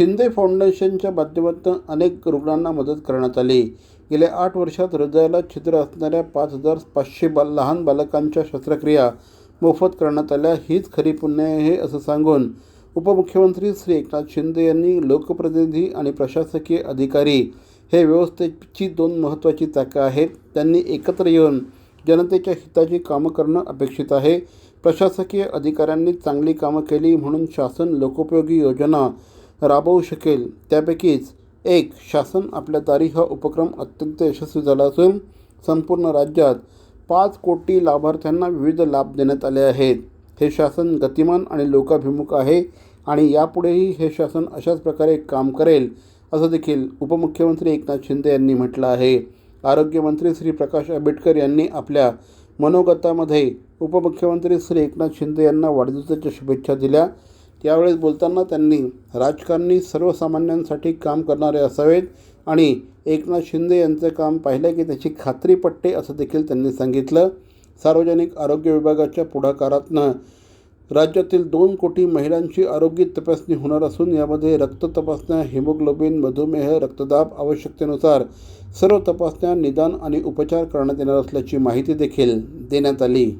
शिंदे फाउंडेशनच्या माध्यमातून अनेक रुग्णांना मदत करण्यात आली. गेल्या आठ वर्षात हृदयाला छिद्र असणाऱ्या पाच हजार पाचशे बा लहान बालकांच्या शस्त्रक्रिया मोफत करण्यात आल्या. हीच खरी पुण्य आहे असं सांगून उपमुख्यमंत्री श्री एकनाथ शिंदे यांनी लोकप्रतिनिधी आणि प्रशासकीय अधिकारी हे व्यवस्थेची दोन महत्त्वाची चाकं आहेत. त्यांनी एकत्र येऊन जनतेच्या हिताची कामं करणं अपेक्षित आहे. प्रशासकीय अधिकाऱ्यांनी चांगली कामं केली म्हणून शासन लोकोपयोगी योजना राबवू शकेल. त्यापैकीच एक शासन आपल्या दारी हा उपक्रम अत्यंत यशस्वी झाला असून संपूर्ण राज्यात पाच कोटी लाभार्थ्यांना विविध लाभ देण्यात आले आहेत. हे शासन गतिमान आणि लोकाभिमुख आहे आणि यापुढेही हे शासन अशाच प्रकारे काम करेल असं देखील उपमुख्यमंत्री एकनाथ शिंदे यांनी म्हटलं आहे. आरोग्यमंत्री श्री प्रकाश आंबेडकर यांनी आपल्या मनोगतामध्ये उपमुख्यमंत्री श्री एकनाथ शिंदे यांना वाढदिवसाच्या शुभेच्छा दिल्या. त्यावेळेस बोलताना त्यांनी राजकारणी सर्वसामान्यांसाठी काम करणारे असावेत आणि एकनाथ शिंदे यांचं काम पाहिलं की त्याची खात्री पटते असं देखील त्यांनी सांगितलं. सार्वजनिक आरोग्य विभागाच्या पुढाकारातनं राज्यातील दोन कोटी महिलांची आरोग्य तपासणी होणार असून यामध्ये रक्त तपासण्या हिमोग्लोबिन मधुमेह रक्तदाब आवश्यकतेनुसार सर्व तपासण्या निदान आणि उपचार करण्यात येणार असल्याची माहिती देखील देण्यात आली.